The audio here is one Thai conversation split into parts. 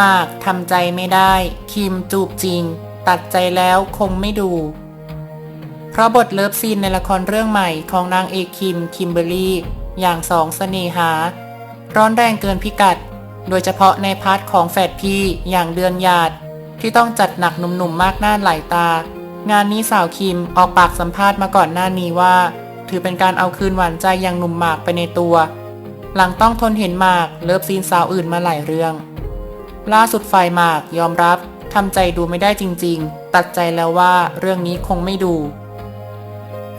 มากทำใจไม่ได้ คิมจูบจริง ตัดใจแล้วคงไม่ดู เพราะบทเลิฟซีนในละครเรื่องใหม่ของนางเอกคิมคิมเบอรรี่ อย่างสองเสน่หา ร้อนแรงเกินพิกัด โดยเฉพาะในพาร์ทของแฝดพี่อย่างเดือนหยาด ที่ต้องจัดหนักหนุ่มๆมากหน้าหลายตา งานนี้สาวคิมออกปากสัมภาษณ์มาก่อนหน้านี้ว่า ถือเป็นการเอาคืนหวานใจอย่างหนุ่มหมากไปในตัว หลังต้องทนเห็นหมากเลิฟซีนสาวอื่นมาหลายเรื่อง ล่าสุดฝ่ายหมากยอมรับทำใจดูไม่ได้จริง ๆ ตัดใจแล้วว่าเรื่องนี้คงไม่ดู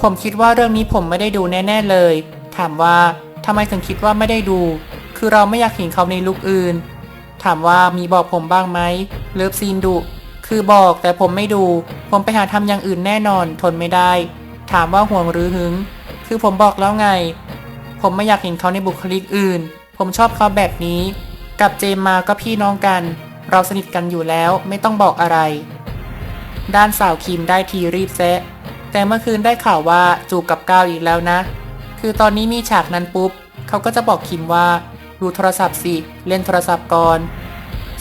ผมคิดว่าเรื่องนี้ผมไม่ได้ดูแน่ ๆเลย ถามว่าทำไมถึงคิดว่าไม่ได้ดู คือเราไม่อยากเห็นเขาในลุคอื่น ถามว่ามีบอกผมบ้างไหมเลิฟซีนดุ คือบอกแต่ผมไม่ดู ผมไปหาทำอย่างอื่นแน่นอนทนไม่ได้ ถามว่าห่วงหรือหึง คือผมบอกแล้วไง ผมไม่อยากเห็นเขาในบุคลิกอื่น ผมชอบเขาแบบนี้ กับเจมมาก็พี่น้องกัน เราสนิทกันอยู่แล้วไม่ต้องบอกอะไร ด้านสาวคิมได้ทีรีบแซะแต่เมื่อคืนได้ข่าวว่าจูบกับก้าวอีกแล้วนะ คือตอนนี้มีฉากนั้นปุ๊บ เขาก็จะบอกคิมว่าดูโทรศัพท์สิเล่นโทรศัพท์ก่อน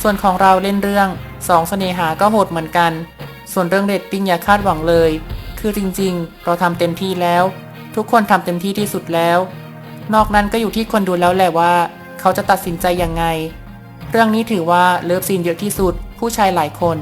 ส่วนของเราเล่นเรื่องสองเสน่หาก็โหดเหมือนกัน ส่วนเรื่องเรตติ้งอย่าคาดหวังเลย คือจริงๆ เราทำเต็มที่แล้ว ทุกคนทำเต็มที่ที่สุดแล้ว นอกนั้นก็อยู่ที่คนดูแล้วแหละว่า เขาจะตัดสินใจยังไง เรื่องนี้ถือว่าเลิฟซีนเยอะที่สุด ผู้ชายหลายคน